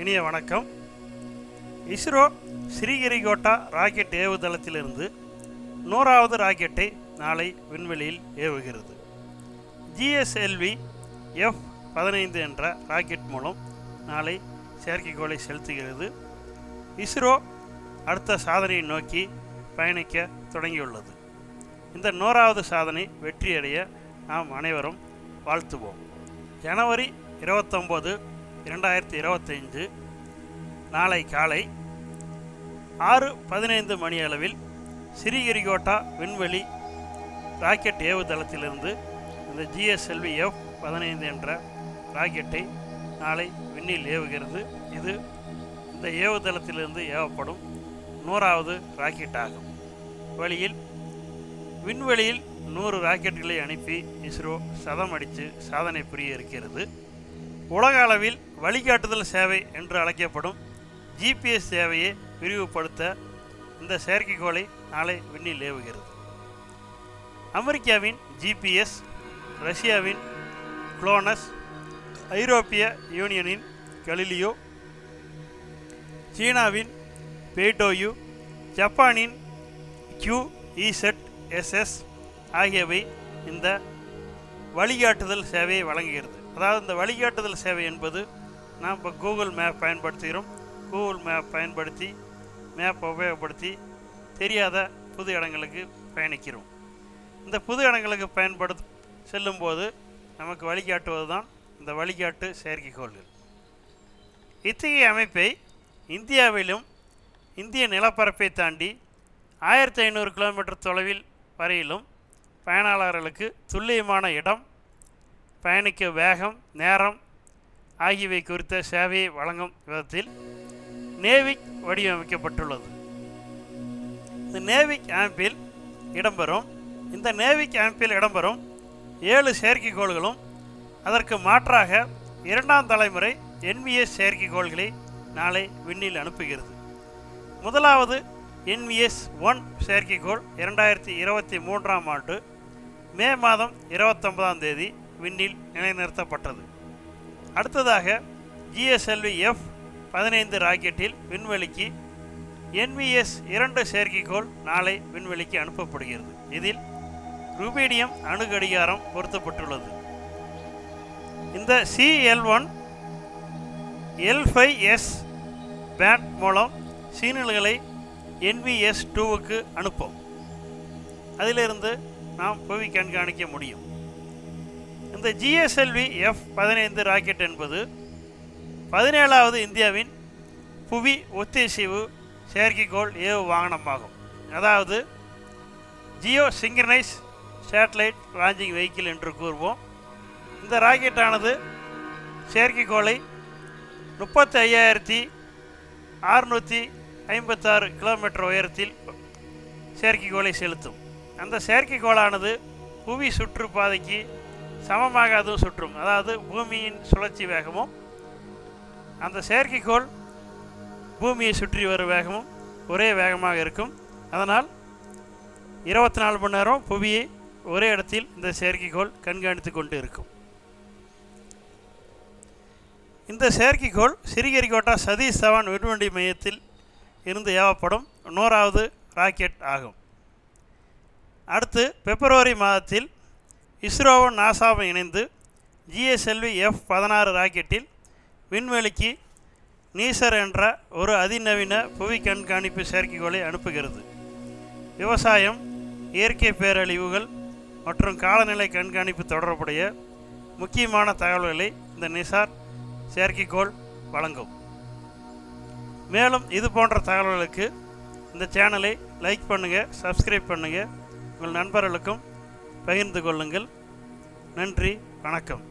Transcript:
இனிய வணக்கம். இஸ்ரோ ஸ்ரீஹரிகோட்டா ராக்கெட் ஏவுதளத்திலிருந்து நூறாவது ராக்கெட்டை நாளை விண்வெளியில் ஏவுகிறது. ஜிஎஸ்எல்வி எஃப் பதினைந்து என்ற ராக்கெட் மூலம் நாளை செயற்கைக்கோளை செலுத்துகிறது. இஸ்ரோ அடுத்த சாதனையை நோக்கி பயணிக்க தொடங்கியுள்ளது. இந்த நூறாவது சாதனை வெற்றியடைய நாம் அனைவரும் வாழ்த்துவோம். ஜனவரி இருபத்தொம்போது இரண்டாயிரத்தி இருபத்தைந்து நாளை காலை ஆறு பதினைந்து மணி அளவில் ஸ்ரீஹரிகோட்டா விண்வெளி ராக்கெட் ஏவுதளத்திலிருந்து இந்த ஜிஎஸ்எல்வி எஃப் பதினைந்து என்ற ராக்கெட்டை நாளை விண்ணில் ஏவுகிறது. இது இந்த ஏவுதளத்திலிருந்து ஏவப்படும் நூறாவது ராக்கெட் ஆகும் வழியில் விண்வெளியில் நூறு ராக்கெட்டுகளை அனுப்பி இஸ்ரோ சதம் அடித்து சாதனை புரிய இருக்கிறது. உலக அளவில் வழிகாட்டுதல் சேவை என்று அழைக்கப்படும் ஜிபிஎஸ் சேவையை விரிவுபடுத்த இந்த செயற்கைக்கோளை நாளை விண்ணில் ஏவுகிறது அமெரிக்காவின் ஜிபிஎஸ் ரஷ்யாவின் குளோனஸ் ஐரோப்பிய யூனியனின் கலிலியோ சீனாவின் பேட்டோயு ஜப்பானின் கியூ இசெட் எஸ்எஸ் ஆகியவை இந்த வழிகாட்டுதல் சேவையை வழங்குகிறது. அதாவது இந்த வழிகாட்டுதல் சேவை என்பது நாம் இப்போ கூகுள் மேப் பயன்படுத்துகிறோம். கூகுள் மேப் பயன்படுத்தி மேப் உபயோகப்படுத்தி தெரியாத புது இடங்களுக்கு பயணிக்கிறோம். இந்த புது இடங்களுக்கு பயன்படுத்த செல்லும்போது நமக்கு வழிகாட்டுவது தான் இந்த வழிகாட்டு செயற்கைக்கோள்கள். இத்தகைய அமைப்பை இந்தியாவிலும் இந்திய நிலப்பரப்பை தாண்டி ஆயிரத்தி ஐநூறு கிலோமீட்டர் தொலைவில் வரையிலும் பயனாளர்களுக்கு துல்லியமான இடம் பயணிக்க வேகம் நேரம் ஆகியவை குறித்த சேவையை வழங்கும் விதத்தில் நேவிக் வடிவமைக்கப்பட்டுள்ளது. இந்த நேவிக் ஆம்பில் இடம்பெறும் இந்த நேவிக் ஆம்பில் இடம்பெறும் ஏழு செயற்கைக்கோள்களும் அதற்கு மாற்றாக இரண்டாம் தலைமுறை என்விஎஸ் செயற்கைக்கோள்களை நாளை விண்ணில் அனுப்புகிறது. முதலாவது என்விஎஸ் ஒன் செயற்கைக்கோள் இரண்டாயிரத்தி இருபத்தி மூன்றாம் ஆண்டு மே மாதம் இருபத்தொன்பதாம் தேதி விண்ணில் நிலைநிறுத்தப்பட்டது. அடுத்ததாக ஜிஎஸ்எல்வி எஃப் பதினைந்து ராக்கெட்டில் விண்வெளிக்கு என்விஎஸ் இரண்டு செயற்கைக்கோள் நாளை விண்வெளிக்கு அனுப்பப்படுகிறது. இதில் ருபீடியம் அணுகடிகாரம் பொருத்தப்பட்டுள்ளது. இந்த CL one L five S pad மூலம் சீனல்களை என்விஎஸ் டூவுக்கு அனுப்பும். அதிலிருந்து நாம் புவி கண்காணிக்க முடியும். இந்த ஜிஎஸ்எல்வி எஃப் பதினைந்து ராக்கெட் என்பது பதினேழாவது இந்தியாவின் புவி ஒத்திசைவு செயற்கைக்கோள் ஏவு வாகனமாகும். அதாவது geo synchronise satellite launching vehicle என்று கூறுவோம். இந்த ராக்கெட்டானது செயற்கைக்கோளை முப்பத்தி ஐயாயிரத்தி அறுநூற்றி ஐம்பத்தாறு கிலோமீட்டர் உயரத்தில் செயற்கைக்கோளை செலுத்தும். அந்த செயற்கைக்கோளானது புவி சுற்றுப்பாதைக்கு சமமாக அதுவும் சுற்றும். அதாவது பூமியின் சுழற்சி வேகமும் அந்த செயற்கைக்கோள் பூமியை சுற்றி வரும் வேகமும் ஒரே வேகமாக இருக்கும். அதனால் இருபத்தி நாலு மணி நேரம் புவியை ஒரே இடத்தில் இந்த செயற்கைக்கோள் கண்காணித்து கொண்டு இருக்கும். இந்த செயற்கைக்கோள் சிறிகரிகோட்டா சதீஷ் தவான் விண்வெளி மையத்தில் இருந்து ஏவப்படும் நூறாவது ராக்கெட் ஆகும். அடுத்து பிப்ரவரி மாதத்தில் இஸ்ரோவும் நாசாவும் இணைந்து ஜிஎஸ்எல்வி எஃப் பதினாறு ராக்கெட்டில் விண்வெளிக்கு நீசர் என்ற ஒரு அதிநவீன புவி கண்காணிப்பு செயற்கைக்கோளை அனுப்புகிறது. விவசாயம் இயற்கை பேரழிவுகள் மற்றும் காலநிலை கண்காணிப்பு தொடர்புடைய முக்கியமான தகவல்களை இந்த நிசார் செயற்கைக்கோள் வழங்கும். மேலும் இது போன்ற தகவல்களுக்கு இந்த சேனலை லைக் பண்ணுங்கள் சப்ஸ்கிரைப் பண்ணுங்கள் உங்கள் நண்பர்களுக்கும் பகிர்ந்து கொள்ளுங்கள். நன்றி வணக்கம்.